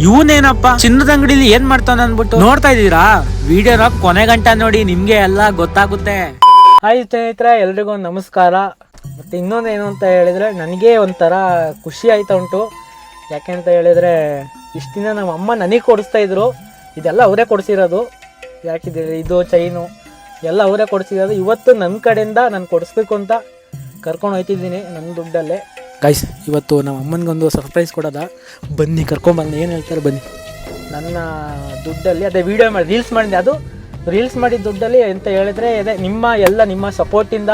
ಇವನೇನಪ್ಪ? ಚಿನ್ನದ ಅಂಗಡಿಲಿ ಏನ್ ಮಾಡ್ತಾನ ಅನ್ಬಿಟ್ಟು ನೋಡ್ತಾ ಇದೀರಾ ವಿಡಿಯೋನ ಕೊನೆ ಗಂಟ ನೋಡಿ ನಿಮ್ಗೆ ಎಲ್ಲ ಗೊತ್ತಾಗುತ್ತೆ. ಹಾಯ್ ಸ್ನೇಹಿತರೆ, ಎಲ್ರಿಗೂ ನಮಸ್ಕಾರ. ಮತ್ತೆ ಇನ್ನೊಂದು ಏನು ಅಂತ ಹೇಳಿದ್ರೆ, ನನಗೆ ಒಂಥರ ಖುಷಿ ಆಯ್ತಾ ಉಂಟು. ಯಾಕೆ ಅಂತ ಹೇಳಿದ್ರೆ, ಇಷ್ಟು ದಿನ ನಮ್ಮ ಅಮ್ಮ ನನಗೆ ಕೊಡಿಸ್ತಾ ಇದ್ರು. ಇದೆಲ್ಲ ಅವರೇ ಕೊಡಿಸಿರೋದು. ಯಾಕಿದೆ ಇದು ಚೈನು ಎಲ್ಲ ಅವರೇ ಕೊಡಿಸಿರೋದು. ಇವತ್ತು ನನ್ನ ಕಡೆಯಿಂದ ನಾನು ಕೊಡಿಸ್ಬೇಕು ಅಂತ ಕರ್ಕೊಂಡು ಹೋಯ್ತಿದ್ದೀನಿ ನನ್ನ ದುಡ್ಡಲ್ಲೇ. ಗೈಸ್ ಇವತ್ತು ನಮ್ಮ ಅಮ್ಮನಿಗೊಂದು ಸರ್ಪ್ರೈಸ್ ಕೊಡೋದ. ಬನ್ನಿ ಕರ್ಕೊಂಬಂದು ಏನು ಹೇಳ್ತಾರೆ ಬನ್ನಿ. ನನ್ನ ದುಡ್ಡಲ್ಲಿ, ಅದೇ ವಿಡಿಯೋ ಮಾಡಿ ರೀಲ್ಸ್ ಮಾಡಿದೆ ಅದು ರೀಲ್ಸ್ ಮಾಡಿದ ದುಡ್ಡಲ್ಲಿ ಅಂತ ಹೇಳಿದ್ರೆ, ಅದೇ ನಿಮ್ಮ, ಎಲ್ಲ ನಿಮ್ಮ ಸಪೋರ್ಟಿಂದ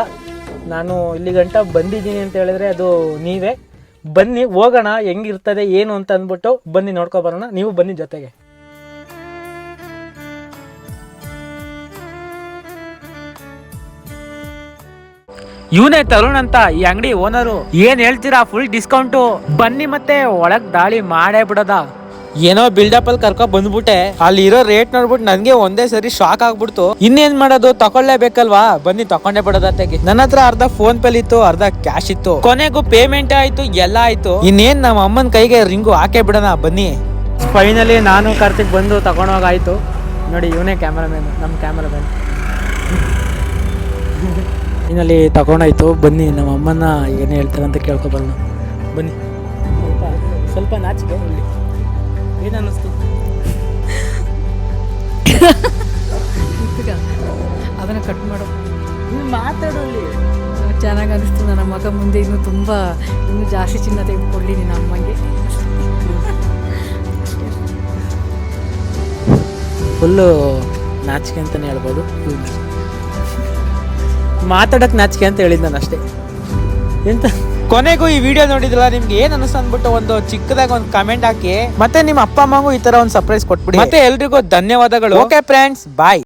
ನಾನು ಇಲ್ಲಿ ಗಂಟ ಬಂದಿದ್ದೀನಿ ಅಂತ ಹೇಳಿದ್ರೆ ಅದು ನೀವೇ. ಬನ್ನಿ, ಹೋಗೋಣ, ಹೆಂಗಿರ್ತದೆ, ಏನು ಅಂತ ಅಂದ್ಬಿಟ್ಟು ಬನ್ನಿ ನೋಡ್ಕೊಬರೋಣ ನೀವು ಬನ್ನಿ ಜೊತೆಗೆ. ಇವನೇ ತರುಣ್ ಅಂತ ಈ ಅಂಗಡಿ ಓನರು. ಏನ್ ಹೇಳ್ತೀರಾ ಫುಲ್ ಡಿಸ್ಕೌಂಟು ಬನ್ನಿ ಮತ್ತೆ ಒಳಗ್ ದಾಳಿ ಮಾಡೇ ಬಿಡದ. ಏನೋ ಬಿಲ್ಡಪ್ ಅಲ್ಲಿ ಕರ್ಕೊ ಬಂದ್ಬಿಟ್ಟೆ. ಅಲ್ಲಿ ಇರೋ ರೇಟ್ ನೋಡ್ಬಿಟ್ಟು ನನ್ಗೆ ಒಂದೇ ಸರಿ ಶಾಕ್ ಆಗ್ಬಿಡ್ತು. ಇನ್ನೇನ್ ಮಾಡೋದು? ತಕೊಳ್ಳೇಬೇಕಲ್ವಾ? ಬನ್ನಿ ತಕೊಂಡೇ ಬಿಡೋದತ್ತೆಗೆ ನನ್ನ ಹತ್ರ ಅರ್ಧ ಫೋನ್ ಪೇಲ್ ಇತ್ತು ಅರ್ಧ ಕ್ಯಾಶ್ ಇತ್ತು. ಕೊನೆಗೂ ಪೇಮೆಂಟ್ ಆಯ್ತು ಎಲ್ಲ ಆಯ್ತು. ಇನ್ನೇನ್ ನಮ್ಮ ಅಮ್ಮನ ಕೈಗೆ ರಿಂಗು ಹಾಕೇ ಬಿಡೋಣ ಬನ್ನಿ. ಫೈನಲಿ ನಾನು ಕಾರ್ತಿಕ್ ಬಂದು ತಗೊಂಡೋಗಾಯ್ತು ನೋಡಿ ಇವನೇ ಕ್ಯಾಮ್ರಾಮನ್ ನಮ್ಮ ಕ್ಯಾಮ್ರಾಮನ್ ಇನ್ನಲ್ಲಿ ತಗೊಂಡಾಯ್ತು. ಬನ್ನಿ ನಮ್ಮ ಅಮ್ಮನ ಏನು ಹೇಳ್ತಾರೆ ಅಂತ ಕೇಳ್ಕೊಬರೋಣ ಬನ್ನಿ. ಸ್ವಲ್ಪ ನಾಚಿಕೆ ಇಲ್ಲಿ ಏನು ಅನ್ನಿಸ್ತು? ಅದನ್ನು ಅದನ್ನ ಕಟ್ ಮಾಡು. ಮಾತಾಡು ಅಲ್ಲಿ. ಚೆನ್ನಾಗಿ ಅನಿಸ್ತು ನನ್ನ ಮಗ ಮುಂದೆ ಇನ್ನು ತುಂಬ ಇನ್ನೂ ಜಾಸ್ತಿ ಚಿನ್ನ ತೆಗೆದುಕೊಳ್ಳಿ ನಿನ್ನ ಅಮ್ಮಂಗೆ. ಫುಲ್ಲು ನಾಚಿಕೆ ಅಂತಲೇ ಹೇಳ್ಬೋದು. ಮಾತಾಡಕ್ ನಾಚಿಕೆ ಅಂತ ಹೇಳಿದ್ ನಾನು ಅಷ್ಟೇ. ಎಂತ? ಕೊನೆಗೂ ಈ ವಿಡಿಯೋ ನೋಡಿದ್ರಲ್ಲ ನಿಮ್ಗೆ ಏನ್ ಅನಿಸ್ತು ಅಂದ್ಬಿಟ್ಟು ಒಂದು ಚಿಕ್ಕದಾಗಿ ಒಂದು ಕಮೆಂಟ್ ಹಾಕಿ ಮತ್ತೆ ನಿಮ್ಮ ಅಪ್ಪ ಅಮ್ಮಗೂ ಈ ತರ ಒಂದು ಸರ್ಪ್ರೈಸ್ ಕೊಟ್ಬಿಡಿ. ಮತ್ತೆ ಎಲ್ರಿಗೂ ಧನ್ಯವಾದಗಳು. Okay friends bye